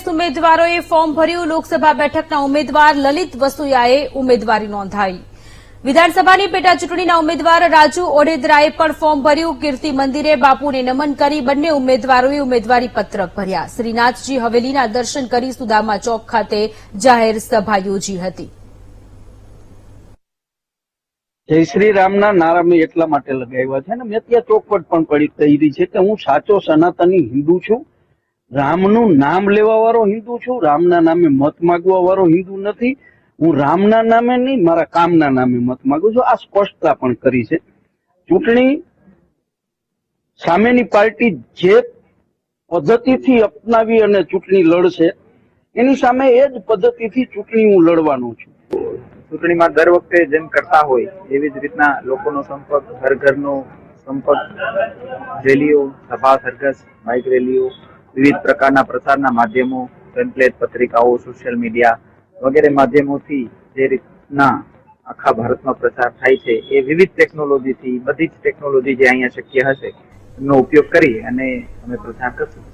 કોંગ્રેસ ઉમેદવારોએ ફોર્મ ભર્યું. લોકસભા બેઠકના ઉમેદવાર લલિત વસુયાએ ઉમેદવારી નોંધાઈ. વિધાનસભાની પેટા ચૂંટણીના ઉમેદવાર રાજુ ઓડેદરાએ પણ ફોર્મ ભર્યું. કીર્તિ મંદિરે બાપુને નમન કરી બંને ઉમેદવારોએ ઉમેદવારી પત્રક ભર્યા. શ્રીનાથજી હવેલીના દર્શન કરી સુદામા ચોક ખાતે જાહેર સભા યોજી હતી. જય શ્રી રામના નારા મેં એટલા માટે લગાવ્યા છે ને મેં ત્યાં ચોખવટ પણ પડી કહી છે કે હું સાચો સનાતની હિન્દુ છું. રામનું નામ લેવા વાળો હિન્દુ છું, રામના નામે મત માગવા વાળો હિન્દુ નથી. હું રામના નામે નહીં, મારા કામના નામે મત માગું છું. આ સ્પષ્ટતા પણ કરી છે. ચૂંટણી સામેની પાર્ટી જે પદ્ધતિથી અપનાવી અને ચૂંટણી લડશે, એની સામે એ જ પદ્ધતિથી ચૂંટણી હું લડવાનો છું. ચૂંટણીમાં દર વખતે જેમ કરતા હોય, એવી જ રીતના લોકોનો સંપર્ક, ઘર ઘરનો સંપર્ક. રેલીઓ, સભા, સરઘસ, બાઇક રેલીઓ વિવિધ પ્રકારના પ્રસારના માધ્યમો પેમ્પલેટ પત્રિકાઓ સોશિયલ મીડિયા વગેરે માધ્યમોથી જે રીતના આખા ભારતમાં પ્રસાર થાય છે, એ વિવિધ ટેકનોલોજીથી બધી જ ટેકનોલોજી જે અહીંયા શક્ય હશે, એનો ઉપયોગ કરી અને અમે પ્રચાર કરશું.